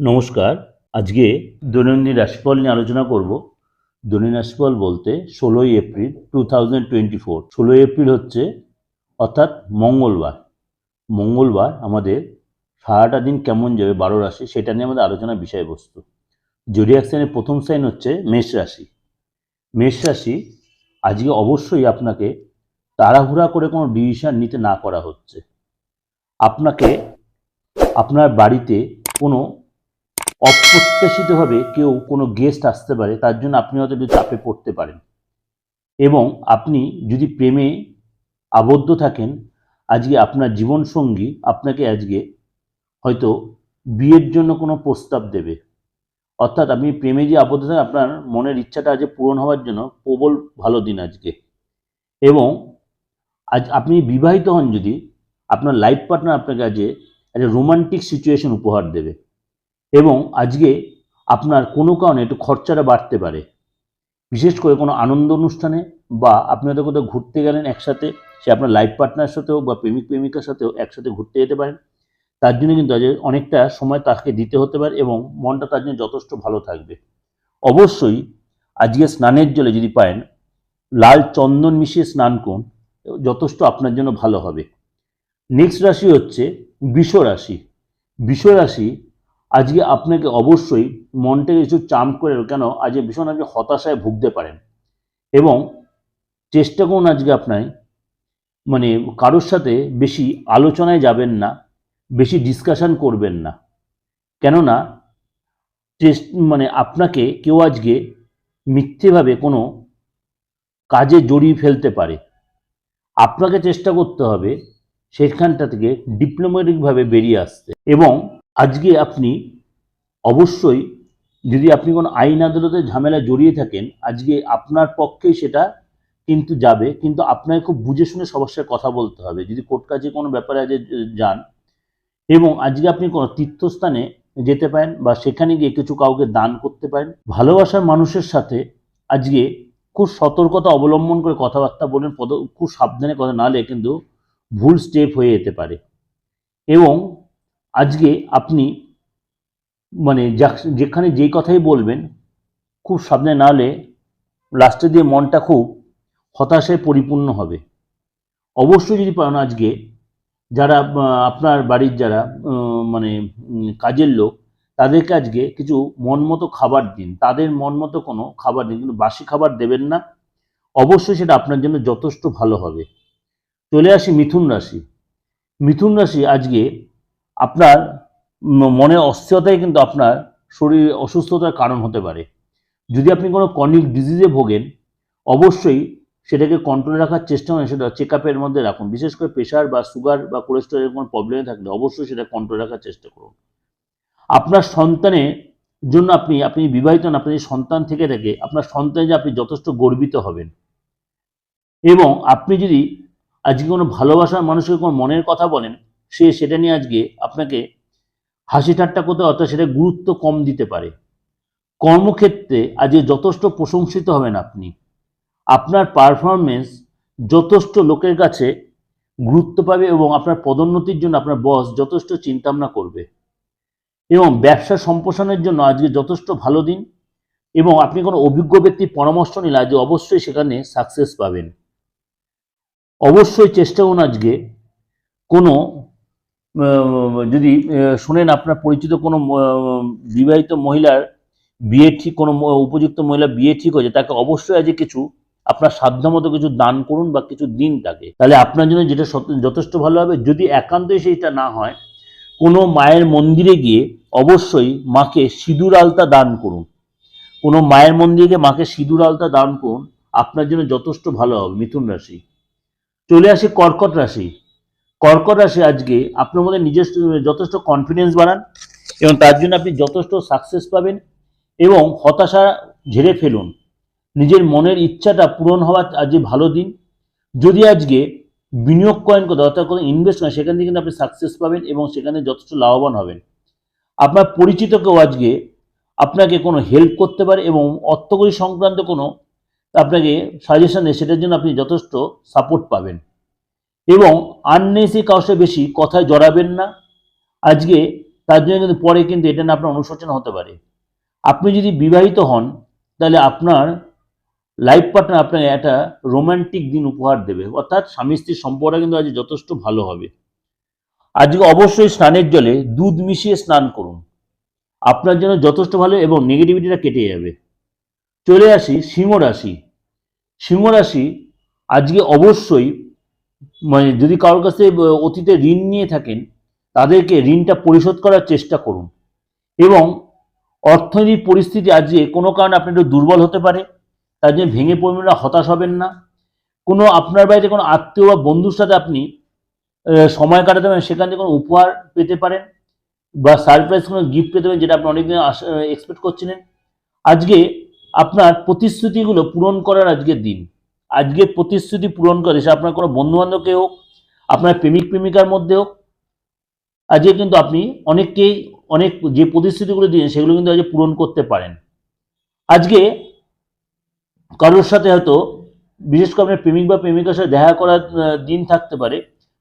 নমস্কার। আজকে দৈনন্দিন রাশিফল নিয়ে আলোচনা করব। দৈনন্দিন রাশিফল বলতে ষোলোই April two thousand twenty four. ষোলোই এপ্রিল হচ্ছে, অর্থাৎ মঙ্গলবার। মঙ্গলবার আমাদের সারাটা দিন কেমন যাবে, বারো রাশি, সেটা নিয়ে আমাদের আলোচনার বিষয়বস্তু। জোডিয়াক সাইনের প্রথম সাইন হচ্ছে মেষ রাশি। মেষ রাশি, আজকে অবশ্যই আপনাকে তাড়াহুড়া করে কোনো ডিসিশন নিতে না করা হচ্ছে। আপনাকে আপনার বাড়িতে কোনো অপ্রত্যাশিতভাবে কেউ কোনো গেস্ট আসতে পারে, তার জন্য আপনি হয়তো একটু চাপে পড়তে পারেন। এবং আপনি যদি প্রেমে আবদ্ধ থাকেন, আজকে আপনার জীবনসঙ্গী আপনাকে আজকে হয়তো বিয়ের জন্য কোনো প্রস্তাব দেবে। অর্থাৎ আপনি প্রেমে যে আবদ্ধ থাকেন, আপনার মনের ইচ্ছাটা আজকে পূরণ হওয়ার জন্য প্রবল ভালো দিন আজকে। এবং আজ আপনি বিবাহিত হন যদি, আপনার লাইফ পার্টনার আপনাকে আজকে একটা রোমান্টিক সিচুয়েশন উপহার দেবে। এবং আজকে আপনার কোনো কারণে একটু খরচাটা বাড়তে পারে। বিশেষ করে কোনো আনন্দ অনুষ্ঠানে বা আপনি হয়তো কোথাও ঘুরতে গেলেন একসাথে, সে আপনার লাইফ পার্টনার সাথেও বা প্রেমিক প্রেমিকার সাথেও একসাথে ঘুরতে যেতে পারেন। তার জন্য কিন্তু আজ অনেকটা সময় তাকে দিতে হতে পারে এবং মনটা তার জন্য যথেষ্ট ভালো থাকবে। অবশ্যই আজকে স্নানের জলে যদি পারেন লাল চন্দন মিশিয়ে স্নান করুন, যথেষ্ট আপনার জন্য ভালো হবে। নেক্সট রাশি হচ্ছে বিষ রাশি। বিষ রাশি আজকে আপনাকে অবশ্যই মনটাকে কিছু চাম করে কেন? আজকে ভীষণ আপনি হতাশায় ভুগতে পারেন। এবং চেষ্টা করুন আজকে আপনার মানে কারোর সাথে বেশি আলোচনায় যাবেন না, বেশি ডিসকাশন করবেন না। কেননা মানে আপনাকে কেউ আজকে মিথ্যেভাবে কোনো কাজে জড়িয়ে ফেলতে পারে। আপনাকে চেষ্টা করতে হবে সেখানটা থেকে ডিপ্লোম্যাটিকভাবে বেরিয়ে আসতে। এবং আজকে আপনি অবশ্যই যদি আপনি কোনো আইন আদালতের ঝামেলায় জড়িয়ে থাকেন, আজকে আপনার পক্ষেই সেটা কিন্তু যাবে, কিন্তু আপনাকে খুব বুঝে শুনে সাথে কথা বলতে হবে। যদি কোর্ট কাজে কোনো ব্যাপারে আজ যান এবং আজকে আপনি কোনো তীর্থস্থানে যেতে পারেন বা সেখানে গিয়ে কিছু কাউকে দান করতে পারেন, ভালোবাসার মানুষের সাথে আজকে খুব সতর্কতা অবলম্বন করে কথাবার্তা বলেন পদ, খুব সাবধানে কথা নাহলে কিন্তু ভুল স্টেপ হয়ে যেতে পারে। এবং আজকে আপনি মানে যা- যেখানে যেই কথাই বলবেন, খুব সাবধানে না হলে লাস্টে দিয়ে মনটা খুব হতাশায় পরিপূর্ণ হবে। অবশ্যই যদি পারেন আজকে যারা আপনার বাড়ির যারা মানে কাজের লোক, তাদেরকে আজকে কিছু মন মতো খাবার দিন। তাদের মন মতো কোনো খাবার দিন, কিন্তু বাসি খাবার দেবেন না। অবশ্যই সেটা আপনার জন্য যথেষ্ট ভালো হবে। চলে আসি মিথুন রাশি। মিথুন রাশি আজকে আপনার ম- মনের অস্থিরতাই কিন্তু আপনার শরীর অসুস্থতার কারণ হতে পারে। যদি আপনি কোনো কর্নিক ডিজিজে ভোগেন, অবশ্যই সেটাকে কন্ট্রোলে রাখার চেষ্টা করেন, সেটা চেক আপের মধ্যে রাখুন। বিশেষ করে প্রেশার বা সুগার বা কোলেস্ট্রলের কোনো প্রবলেম থাকলে অবশ্যই সেটা কন্ট্রোলে রাখার চেষ্টা করুন। আপনার সন্তানের জন্য আপনি আপনি বিবাহিত না আপনি যদি সন্তান থেকে থাকে, আপনার সন্তান যে আপনি যথেষ্ট গর্বিত হবেন। এবং আপনি যদি আজকে কোনো ভালোবাসার মানুষকে কোনো মনের কথা বলেন সে সেটা নিয়ে আজকে আপনাকে হাসি ঠাট্টা করতে অর্থাৎ সেটা গুরুত্ব কম দিতে পারে। কর্মক্ষেত্রে আজকে যথেষ্ট প্রশংসিত হবেন আপনি। আপনার পারফরমেন্স যথেষ্ট লোকের কাছে গুরুত্ব পাবে এবং আপনার পদোন্নতির জন্য আপনার বস যথেষ্ট চিন্তাভাবনা করবে। এবং ব্যবসা সম্প্রসারণের জন্য আজকে যথেষ্ট ভালো দিন এবং আপনি কোনো অভিজ্ঞ ব্যক্তির পরামর্শ নিলে আজকে অবশ্যই সেখানে সাকসেস পাবেন। অবশ্যই চেষ্টা করুন আজকে কোনো যদি শোনেন আপনার পরিচিত কোনো বিবাহিত মহিলার বিয়ে ঠিক, কোনো উপযুক্ত মহিলা বিয়ে ঠিক হয়েছে, তাকে অবশ্যই আজকে কিছু, আপনার সাধ্যমতো কিছু দান করুন বা কিছু দিন তাকে। তাহলে আপনার জন্য যেটা যথেষ্ট ভালো হবে, যদি একান্তই সেইটা না হয়, কোনো মায়ের মন্দিরে গিয়ে অবশ্যই মাকে সিঁদুর আলতা দান করুন। কোনো মায়ের মন্দিরে গিয়ে মাকে সিঁদুর আলতা দান করুন, আপনার জন্য যথেষ্ট ভালো হবে, মিথুন রাশি। চলে আসি কর্কট রাশি। কর্কট রাশি আজকে আপনার মধ্যে নিজস্ব, যথেষ্ট কনফিডেন্স বাড়ান এবং তার জন্য আপনি যথেষ্ট সাকসেস পাবেন এবং হতাশা ঝেড়ে ফেলুন। নিজের মনের ইচ্ছাটা পূরণ হওয়ার আজকে ভালো দিন। যদি আজকে বিনিয়োগ করেন কোথাও, অর্থাৎ কোনো ইনভেস্ট করেন, সেখান থেকে কিন্তু আপনি সাকসেস পাবেন এবং সেখানে যথেষ্ট লাভবান হবেন। আপনার পরিচিত কেউ আজকে আপনাকে কোনো হেল্প করতে পারে এবং অর্থকরী সংক্রান্ত কোনো আপনাকে সাজেশন দেয়, সেটার জন্য আপনি যথেষ্ট সাপোর্ট পাবেন। এবং আননেসি কাউসে বেশি কথায় জড়াবেন না। আজকে তার জন্য কিন্তু পরে কিন্তু এটা না আপনার অনুশোচনা হতে পারে। আপনি যদি বিবাহিত হন, তাহলে আপনার লাইফ পার্টনার আপনাকে একটা রোমান্টিক দিন উপহার দেবে। অর্থাৎ স্বামী স্ত্রীর সম্পর্কটা কিন্তু আজ যথেষ্ট ভালো হবে। আজকে অবশ্যই স্নানের জলে দুধ মিশিয়ে স্নান করুন। আপনার জন্য যথেষ্ট ভালো এবং নেগেটিভিটিটা কেটে যাবে। চলে আসি সিংহ রাশি। সিংহ রাশি আজকে অবশ্যই মানে যদি কারোর কাছে অতীতে ঋণ নিয়ে থাকেন, তাদেরকে ঋণটা পরিশোধ করার চেষ্টা করুন। এবং অর্থনৈতিক পরিস্থিতি আজকে কোনো কারণে আপনি একটু দুর্বল হতে পারে, তার জন্য ভেঙে পড়বেন না, হতাশ হবেন না। কোনো আপনার বাড়িতে কোনো আত্মীয় বা বন্ধুর সাথে আপনি সময় কাটাতে পারেন, সেখান থেকে কোনো উপহার পেতে পারেন বা সারপ্রাইজ কোনো গিফট পেতে পারেন, যেটা আপনি অনেকদিন এক্সপেক্ট করছিলেন। আজকে আপনার প্রতিশ্রুতিগুলো পূরণ করার আজকের দিন। আজকে প্রতিশ্রুতি পূরণ করে, সে আপনার কোনো বন্ধু বান্ধবকে হোক, আপনার প্রেমিক প্রেমিকার মধ্যে হোক, আজকে কিন্তু আপনি অনেককেই, অনেক যে প্রতিশ্রুতিগুলো দিন সেগুলো কিন্তু আজকে পূরণ করতে পারেন। আজকে কারোর সাথে হয়তো, বিশেষ করে আপনার প্রেমিক বা প্রেমিকার সাথে দেখা করার দিন থাকতে পারে,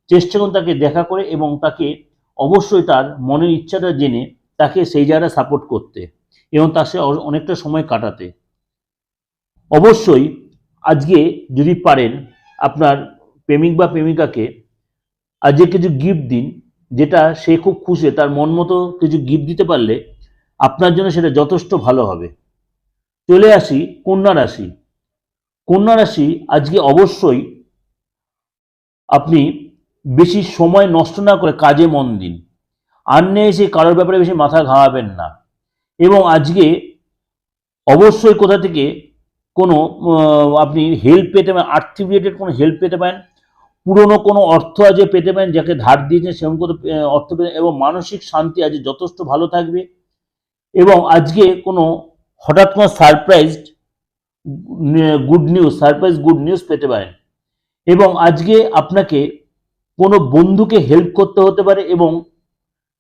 চেষ্টা করুন তাকে দেখা করে এবং তাকে অবশ্যই তার মনের ইচ্ছাটা জেনে তাকে সেই জায়গাটা সাপোর্ট করতে এবং তার সাথে অনেকটা সময় কাটাতে। অবশ্যই আজকে যদি পারেন আপনার প্রেমিক বা প্রেমিকাকে আজকে কিছু গিফট দিন, যেটা সে খুব খুশি, তার মন মতো কিছু গিফট দিতে পারলে আপনার জন্য সেটা যথেষ্ট ভালো হবে। চলে আসি কন্যা রাশি। কন্যা রাশি আজকে অবশ্যই আপনি বেশি সময় নষ্ট না করে কাজে মন দিন। আর নিয়ে এসে কারোর ব্যাপারে বেশি মাথা ঘামাবেন না। এবং আজকে অবশ্যই কোথা থেকে কোনো আপনি হেল্প পেতে পারেন আর্থিক রিলেটেড কোনো হেল্প পেতে পারেন, পুরনো কোনো অর্থ আজকে পেতে পারেন, যাকে ধার দিয়েছেন সেরকম কোনো অর্থ পেতে এবং মানসিক শান্তি আজ যথেষ্ট ভালো থাকবে, এবং আজকে কোনো হঠাৎ কোনো surprise good news surprise good news পেতে পারেন, এবং আজকে আপনাকে কোনো বন্ধুকে হেল্প করতে হতে পারে, এবং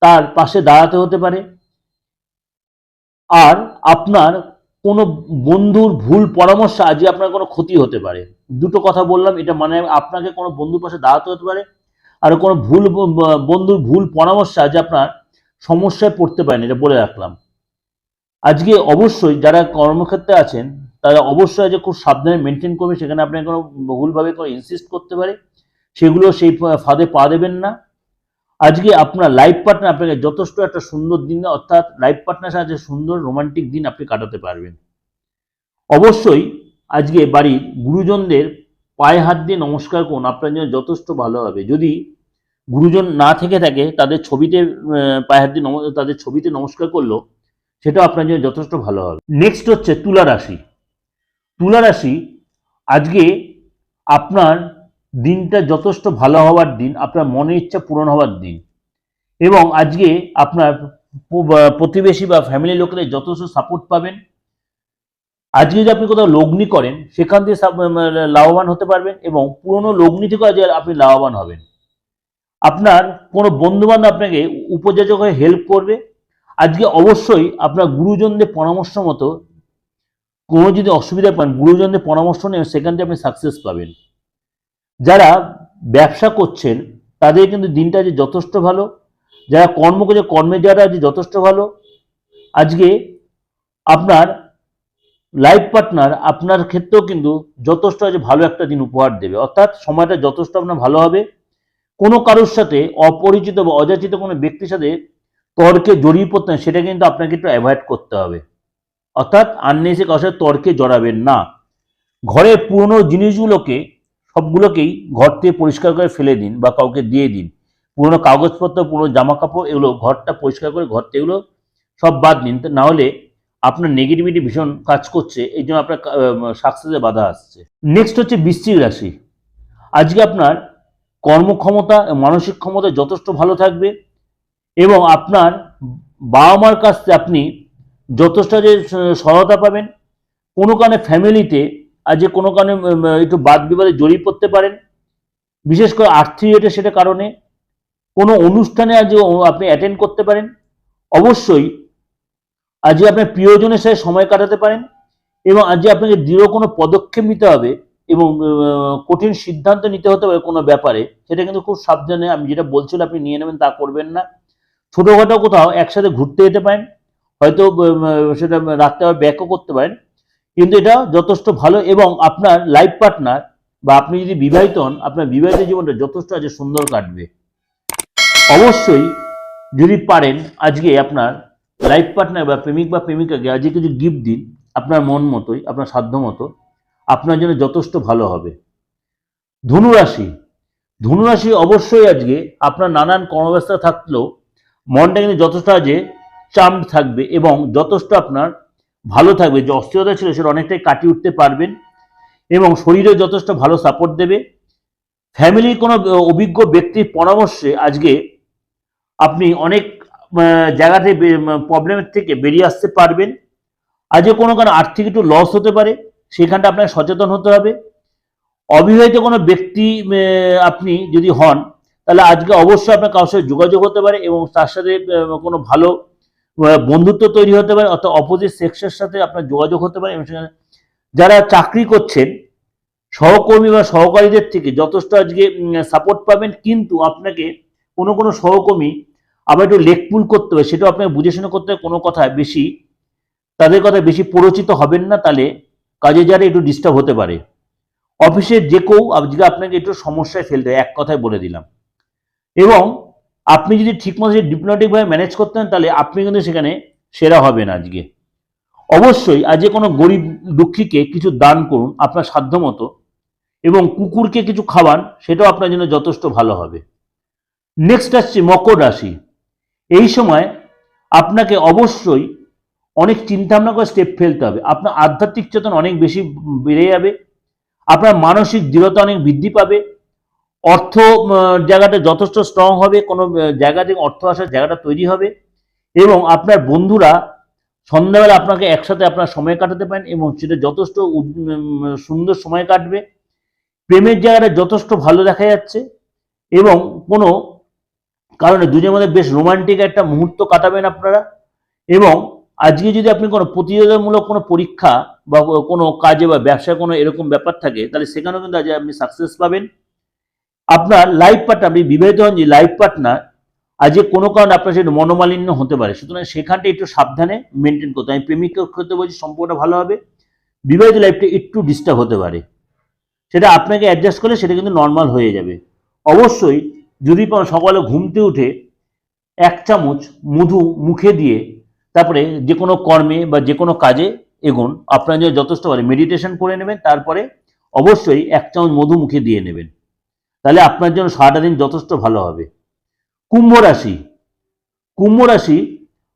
তার পাশে দাঁড়াতে হতে পারে, আর আপনার কোনো বন্ধুর ভুল পরামর্শ আজকে আপনার কোনো ক্ষতি হতে পারে। দুটো কথা বললাম, এটা মানে আপনাকে কোনো বন্ধুর পাশে দাঁড়াতে হতে পারে, আর কোনো ভুল বন্ধুর ভুল পরামর্শ আজ আপনার সমস্যায় পড়তে পারেন, এটা বলে রাখলাম। আজকে অবশ্যই যারা কর্মক্ষেত্রে আছেন, তারা অবশ্যই আজকে খুব সাবধানে মেনটেন করবে সেখানে আপনাকে কোনো ভুলভাবে কোনো ইনসিস্ট করতে পারে, সেগুলো সেই ফাঁদে পা দেবেন না। আজকে আপনার লাইফ পার্টনার আপনাকে যথেষ্ট একটা সুন্দর দিন অর্থাৎ লাইফ পার্টনার সাথে সুন্দর রোমান্টিক দিন আপনি কাটাতে পারবেন। অবশ্যই আজকে বাড়ির গুরুজনদের পায়ে হাত দিয়ে নমস্কার করুন, আপনার জন্য যথেষ্ট ভালো হবে। যদি গুরুজন না থেকে থাকে, তাদের ছবিতে পায়ে হাত দিয়ে তাদের ছবিতে নমস্কার করল, সেটাও আপনার জন্য যথেষ্ট ভালো হবে। নেক্সট হচ্ছে তুলা রাশি। তুলা রাশি, আজকে আপনার দিনটা যথেষ্ট ভালো হওয়ার দিন, আপনার মনের ইচ্ছা পূরণ হওয়ার দিন। এবং আজকে আপনার প্রতিবেশী বা ফ্যামিলি লোকেদের যথেষ্ট সাপোর্ট পাবেন। আজকে যদি আপনি কোথাও লগ্নি করেন, সেখান থেকে লাভবান হতে পারবেন এবং পুরনো লগ্নি থেকেও আজকে আপনি লাভবান হবেন। আপনার কোনো বন্ধু বান্ধব আপনাকে উপযোজক হয়ে হেল্প করবে। আজকে অবশ্যই আপনার গুরুজনদের পরামর্শ মতো কোনো যদি অসুবিধা পান, গুরুজনদের পরামর্শ নেন সেখান থেকে আপনি সাকসেস পাবেন। ব্যবসা করছেন, তাদের কিন্তু দিনটা আজ যথেষ্ট ভালো। যারা কর্ম করছে, কর্মে যারা আজ যথেষ্ট ভালো। আজকে আপনার লাইফ পার্টনার আপনার ক্ষেত্রেও কিন্তু যথেষ্ট আজ ভালো একটা দিন উপহার দেবে। অর্থাৎ সময়টা যথেষ্ট আপনার ভালো হবে। কোনো কারোর সাথে অপরিচিত বা অযাচিত কোনো ব্যক্তির সাথে তর্কে জড়িয়ে পড়তে সেটা কিন্তু আপনাকে একটু অ্যাভয়েড করতে হবে। অর্থাৎ আননেসে কারোর সাথে তর্কে জড়াবেন না। ঘরের পুরনো জিনিসগুলোকে সবগুলোকেই ঘর থেকে পরিষ্কার করে ফেলে দিন বা কাউকে দিয়ে দিন। পুরনো কাগজপত্র, পুরনো জামা কাপড় এগুলো ঘরটা পরিষ্কার করে ঘর থেকে এগুলো সব বাদ দিন। না হলে আপনার নেগেটিভিটি ভীষণ কাজ করছে, এই জন্য আপনার সাকসেসে বাধা আসছে। নেক্সট হচ্ছে বৃশ্চিক রাশি। আজকে আপনার কর্মক্ষমতা, মানসিক ক্ষমতা যথেষ্ট ভালো থাকবে এবং আপনার বাবা মার কাছ থেকে আপনি যথেষ্ট যে সহায়তা পাবেন। কোনো কারণে ফ্যামিলিতে আজ কোনো কারণে একটু বাদ বিবাদে জড়িয়ে পড়তে পারেন। বিশেষ করে আর্থিক রেটে সেটা কারণে। কোনো অনুষ্ঠানে আজ আপনি অ্যাটেন্ড করতে পারেন। অবশ্যই আজকে আপনার প্রিয়জনের সাথে সময় কাটাতে পারেন এবং আজ আপনাকে দৃঢ় কোনো পদক্ষেপ নিতে হবে এবং কঠিন সিদ্ধান্ত নিতে হতে পারে কোনো ব্যাপারে। সেটা কিন্তু খুব সাবধানে আমি যেটা বলছিলাম আপনি নিয়ে নেবেন তা করবেন না। ছোটোখাটো কোথাও একসাথে ঘুরতে যেতে পারেন। হয়তো সেটা রাত্রে আবার ব্যাকও করতে পারেন। কিন্তু এটা যথেষ্ট ভালো এবং আপনার লাইফ পার্টনার বা আপনি যদি বিবাহিত হন, আপনার বিবাহিত জীবনটা যথেষ্ট আজকে সুন্দর কাটবে। অবশ্যই যদি পারেন আজকে আপনার লাইফ পার্টনার বা প্রেমিক বা প্রেমিকাকে আজকে কিছু গিফট দিন, আপনার মন মতোই, আপনার সাধ্য মতো, আপনার জন্য যথেষ্ট ভালো হবে। ধনুরাশি ধনুরাশি অবশ্যই আজকে আপনার নানান কর্মব্যস্তা থাকলেও মনটা কিন্তু যথেষ্ট আজকে চার্মড থাকবে এবং যথেষ্ট আপনার ভালো থাকবে, যে অস্থিরতা ছিল সেটা অনেকটাই কাটিয়ে উঠতে পারবেন এবং শরীরেও যথেষ্ট ভালো সাপোর্ট দেবে। ফ্যামিলির কোনো অভিজ্ঞ ব্যক্তির পরামর্শে আজকে আপনি অনেক জায়গাতে প্রবলেমের থেকে বেরিয়ে আসতে পারবেন। আজকে কোনো কারণে আর্থিক একটু লস হতে পারে, সেখানটা আপনাকে সচেতন হতে হবে। অবিবাহিত কোনো ব্যক্তি আপনি যদি হন, তাহলে আজকে অবশ্যই আপনার কারোর সাথে যোগাযোগ হতে পারে এবং তার সাথে কোনো ভালো বন্ধুত্ব তৈরি হতে পারে অর্থাৎ অপোজিট সেক্সের সাথে আপনার যোগাযোগ হতে পারে যারা চাকরি করছেন, সহকর্মী বা সহকারীদের থেকে যথেষ্ট আজকে সাপোর্ট পাবেন, কিন্তু আপনাকে কোনো কোনো সহকর্মী আবার একটু লেকপুল করতে হবে, সেটাও আপনাকে বুঝে শুনে করতে হবে, কোনো কথায় বেশি, তাদের কথা বেশি পরিচিত হবেন না, তাহলে কাজে যারা একটু ডিস্টার্ব হতে পারে। অফিসের যে কেউ আজকে আপনাকে একটু সমস্যায় ফেলতে এক কথায় বলে দিলাম। এবং আপনি যদি ঠিকমতো ডিপ্লোমেটিকভাবে ম্যানেজ করতেন তাহলে আপনি কিন্তু সেখানে সেরা হবেন আজকে। অবশ্যই আজকে কোনো গরিব দুঃখীকে কিছু দান করুন আপনার সাধ্য মতো, এবং কুকুরকে কিছু খাওয়ান, সেটাও আপনার জন্য যথেষ্ট ভালো হবে। নেক্সট আসছে মকর রাশি। এই সময় আপনাকে অবশ্যই অনেক চিন্তা ভাবনা করে স্টেপ ফেলতে হবে। আপনার আধ্যাত্মিক চেতন অনেক বেশি বেড়ে যাবে, আপনার মানসিক দৃঢ়তা অনেক বৃদ্ধি পাবে অর্থ জায়গাটা যথেষ্ট স্ট্রং হবে, কোনো জায়গা থেকে অর্থ আসার জায়গাটা তৈরি হবে এবং আপনার বন্ধুরা সন্ধ্যাবেলা আপনাকে একসাথে আপনার সময় কাটাতে পারেন এবং সেটা যথেষ্ট সুন্দর সময় কাটবে। প্রেমের জায়গাটা যথেষ্ট ভালো দেখা যাচ্ছে এবং কোনো কারণে দুজনের মধ্যে বেশ রোমান্টিক একটা মুহূর্ত কাটাবেন আপনারা এবং আজকে যদি আপনি কোনো প্রতিযোগিতামূলক কোনো পরীক্ষা বা কোনো কাজে বা ব্যবসায় কোনো এরকম ব্যাপার থাকে, তাহলে সেখানেও কিন্তু আজ আপনি সাকসেস পাবেন। আপনার লাইফ পার্টনার আপনি বিবাহিত হন যে লাইফ পার্টনার আজকে কোনো কারণে আপনার সেটা মনোমালিন্য হতে পারে। সুতরাং সেখানটা একটু সাবধানে মেনটেন করতে আমি প্রেমিকের ক্ষেত্রে বলছি সম্পর্কটা ভালো হবে। বিবাহিত লাইফটা একটু ডিস্টার্ব হতে পারে। সেটা আপনাকে অ্যাডজাস্ট করলে সেটা কিন্তু নর্মাল হয়ে যাবে। অবশ্যই যদি সকালে ঘুমতে উঠে এক চামচ মধু মুখে দিয়ে তারপরে যে কোনো কর্মে বা যে কোনো কাজে এগোন। আপনার যথেষ্ট পারে মেডিটেশন করে নেবেন, তারপরে অবশ্যই এক চামচ মধু মুখে দিয়ে নেবেন। তাহলে আপনার জন্য সারাটা দিন যথেষ্ট ভালো হবে। কুম্ভ রাশি। কুম্ভ রাশি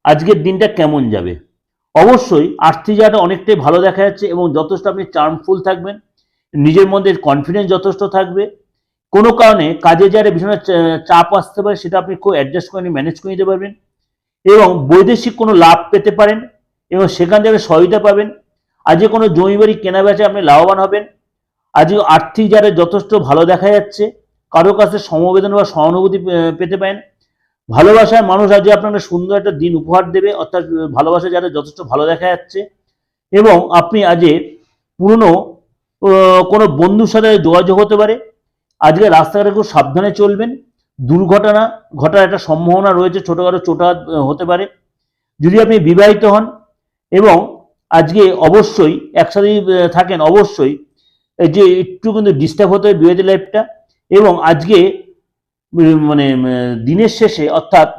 আজকের দিনটা কেমন যাবে? অবশ্যই আর্থিক জায়গাটা অনেকটাই ভালো দেখা যাচ্ছে এবং যথেষ্ট আপনি চার্মফুল থাকবেন। নিজের মধ্যে কনফিডেন্স যথেষ্ট থাকবে। কোনো কারণে কাজে যারা ভীষণ চাপ আসতে পারে, সেটা আপনি খুব অ্যাডজাস্ট করে ম্যানেজ করে নিতে পারবেন। এবং বৈদেশিক কোনো লাভ পেতে পারেন এবং সেখান থেকে সহায়তা পাবেন। আজকে কোনো জমি বাড়ি কেনা বেচা আপনি লাভবান হবেন। আজকে আর্থিক যারা যথেষ্ট ভালো দেখা যাচ্ছে কারও কাছে সমবেদনা বা সহানুভূতি পেতে পারেন। ভালোবাসার মানুষ আজকে আপনাকে সুন্দর একটা দিন উপহার দেবে অর্থাৎ ভালোবাসা যারা যথেষ্ট ভালো দেখা যাচ্ছে। এবং আপনি আজকে পুরনো কোনো বন্ধুর সাথে যোগাযোগ হতে পারে। আজকে রাস্তাঘাটে খুব সাবধানে চলবেন। দুর্ঘটনা ঘটার একটা সম্ভাবনা রয়েছে ছোটোখাটো আহ, হতে পারে। যদি আপনি বিবাহিত হন এবং আজকে অবশ্যই একসাথে যদি, আহ, থাকেন অবশ্যই এই যে একটু কিন্তু ডিস্টার্ব হতে হবে বিবাহিত লাইফটা এবং আজকে মানে দিনের শেষে, অর্থাৎ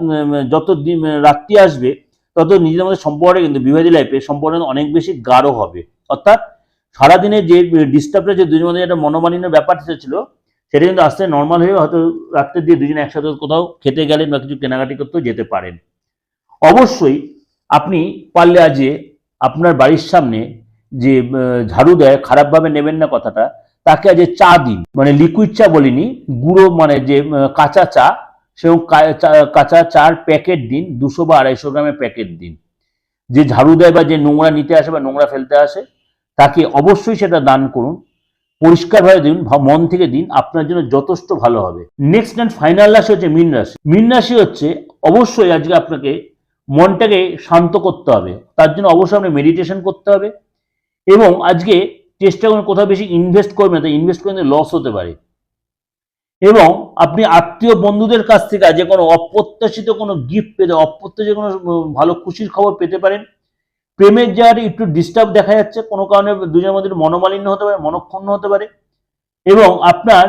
যত দিন রাত্রি আসবে, তত নিজেদের মধ্যে সম্পর্কটা কিন্তু বিবাহিত লাইফে সম্পর্কটা অনেক বেশি গাঢ় হবে। অর্থাৎ, সারাদিনে যে ডিস্টার্বটা যে দুজনের মধ্যে একটা মনোমালিন্য ব্যাপারটা ছিল সেটা কিন্তু আস্তে নর্মাল হয়ে হয়তো রাত্রে দিয়ে দুজনে একসাথে কোথাও খেতে গেলেন বা কিছু কেনাকাটি করতেও যেতে পারেন। অবশ্যই, আপনি পারলে আজকে আপনার বাড়ির সামনে যে ঝাড়ু দেয়, খারাপভাবে নেবেন না কথাটা, তাকে আজ চা দিন। মানে লিকুইড চা বলিনি, গুঁড়ো মানে যে কাঁচা চা, সেরকম কাঁচা চার প্যাকেট দিন, দুশো বা আড়াইশো গ্রামের প্যাকেট দিন। যে ঝাড়ু দেয় বা যে নোংরা নিতে আসে বা নোংরা ফেলতে আসে, তাকে অবশ্যই সেটা দান করুন, পরিষ্কারভাবে দিন মন থেকে দিন, আপনার জন্য যথেষ্ট ভালো হবে। নেক্সট অ্যান্ড ফাইনাল রাশি হচ্ছে মীন রাশি। মীন রাশি হচ্ছে, অবশ্যই আজকে আপনাকে মনটাকে শান্ত করতে হবে। তার জন্য অবশ্যই আপনি মেডিটেশন করতে হবে। এবং আজকে চেষ্টা করুন কোথাও বেশি ইনভেস্ট করবেন না ইনভেস্ট করলে লস হতে পারে। এবং আপনি আত্মীয় বন্ধুদের কাছ থেকে যে কোনো অপ্রত্যাশিত কোনো গিফট পেতে, অপ্রত্যাশিত কোনো ভালো খুশির খবর পেতে পারেন। প্রেমের জায়গাটা একটু ডিস্টার্ব দেখা যাচ্ছে, কোনো কারণে দুজনের মধ্যে মনোমালিন্য হতে পারে, মনক্ষুণ্ণ হতে পারে। এবং আপনার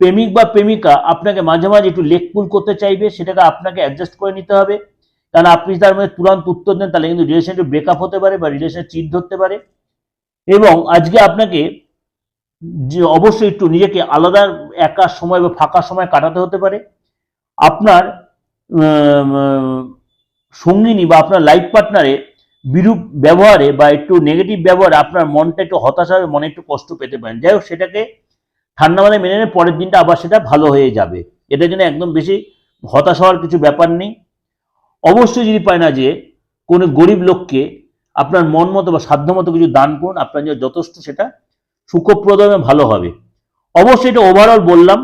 প্রেমিক বা প্রেমিকা আপনাকে মাঝে মাঝে একটু লেক পুল করতে চাইবে, সেটাকে আপনাকে অ্যাডজাস্ট করে নিতে হবে। কারণ আপনি তার মধ্যে তুরন্ত উত্তর দেন, তাহলে কিন্তু রিলেশনটা ব্রেকআপ হতে পারে বা রিলেশন চিট ধরতে পারে। এবং আজকে আপনাকে যে অবশ্যই একটু নিজেকে আলাদা একা সময় বা ফাঁকা সময় কাটাতে হতে পারে। আপনার সঙ্গিনী বা আপনার লাইফ পার্টনারে বিরূপ ব্যবহারে বা একটু নেগেটিভ ব্যবহারে আপনার মনটা একটু হতাশা হবে, মনে একটু কষ্ট পেতে পারেন। যাই হোক, সেটাকে ঠান্ডা মাথায় মেনে নিয়ে পরের দিনটা আবার সেটা ভালো হয়ে যাবে। এটার জন্য একদম বেশি হতাশ হওয়ার কিছু ব্যাপার নেই। অবশ্যই যদি পায় না যে কোনো গরিব লোককে আপনার মন মতো বা সাধ্য মতো কিছু দান করুন, আপনার জন্য যথেষ্ট সেটা সুখপ্রদমে ভালো হবে। অবশ্যই এটা ওভারঅল বললাম।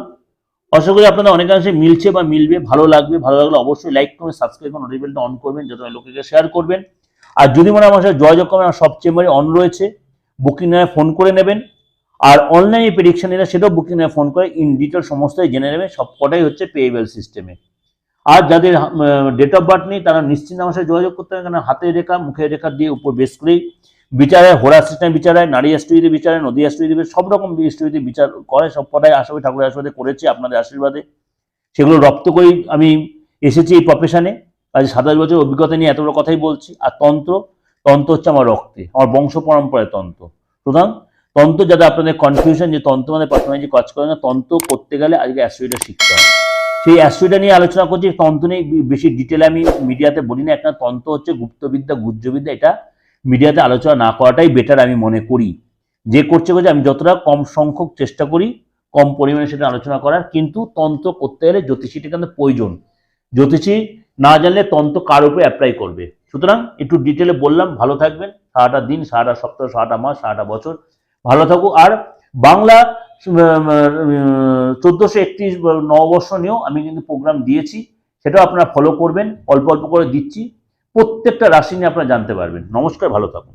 আশা করি আপনাদের অনেকাংশে মিলছে বা মিলবে, ভালো লাগবে। ভালো লাগলে অবশ্যই লাইক করবেন সাবস্ক্রাইব করুন নোটিফিকেশনটা অন করবেন যত লোকেকে শেয়ার করবেন। আর যদি মনে আমার সাথে যোগাযোগ করবেন আমার সব চেম্বারে অন রয়েছে বুকিং নেয় ফোন করে নেবেন। আর অনলাইনে প্রেডিকশন নিলে সেটাও বুকিং নেয় ফোন করে ইন ডিটেল সমস্তই জেনে নেবেন। সব কটাই হচ্ছে পেয়েবেল সিস্টেমে আর যাদের ডেট অফ বার্থ নেই, তারা নিশ্চিন্ত আমার সাথে যোগাযোগ করতে হবে হাতের রেখা, মুখের রেখা দিয়ে উপর বেশ করেই বিচারে হোরা সিস্টেম বিচারায়, নারী স্টুডিতে বিচারে, নদী স্টুডিতে সব রকম স্টুডিতে বিচার করে, সব কটাই আশাবাদী, ঠাকুরের আশীর্বাদে করেছি আপনাদের আশীর্বাদে। সেগুলো রপ্ত করেই আমি এসেছি এই প্রফেশনে আজ সাতাশ বছর অভিজ্ঞতা নিয়ে এত বড় কথাই বলছি। আর তন্ত্র তন্ত্র হচ্ছে আমার রক্তে, আমার বংশ পরম্পরায় তন্ত্র। সুতরাং তন্ত্র যাতে আপনাদের কনফিউশন যে তন্ত্র মানে পার্সোনালি কাজ করে না, তন্ত্র করতে গেলে আজকে অ্যাস্ট্রোইডা শিখতে হবে। সেই অ্যাস্ট্রোইডা নিয়ে আলোচনা করছি তন্ত্র নিয়ে বেশি ডিটেলে আমি মিডিয়াতে বলি না একটা তন্ত্র হচ্ছে গুপ্তবিদ্যা গুজ্জবিদ্যা এটা মিডিয়াতে আলোচনা না করাটাই বেটার আমি মনে করি। যে করছে করছে আমি যতটা কম সংখ্যক চেষ্টা করি, কম পরিমাণে সেটা আলোচনা করার, কিন্তু তন্ত্র করতে গেলে জ্যোতিষীটা কিন্তু প্রয়োজন। জ্যোতিষী না জানলে তন্ত্র কার উপরে অ্যাপ্লাই করবে? সুতরাং একটু ডিটেলে বললাম, ভালো থাকবেন। সারাটা দিন, সারাটা সপ্তাহ, সারাটা মাস, সারাটা বছর। ভালো থাকুক। আর বাংলা চোদ্দোশো একত্রিশ নববর্ষ নিয়েও আমি কিন্তু প্রোগ্রাম দিয়েছি, সেটাও আপনারা ফলো করবেন, অল্প অল্প করে দিচ্ছি, প্রত্যেকটা রাশি নিয়ে আপনারা জানতে পারবেন। নমস্কার, ভালো থাকুন।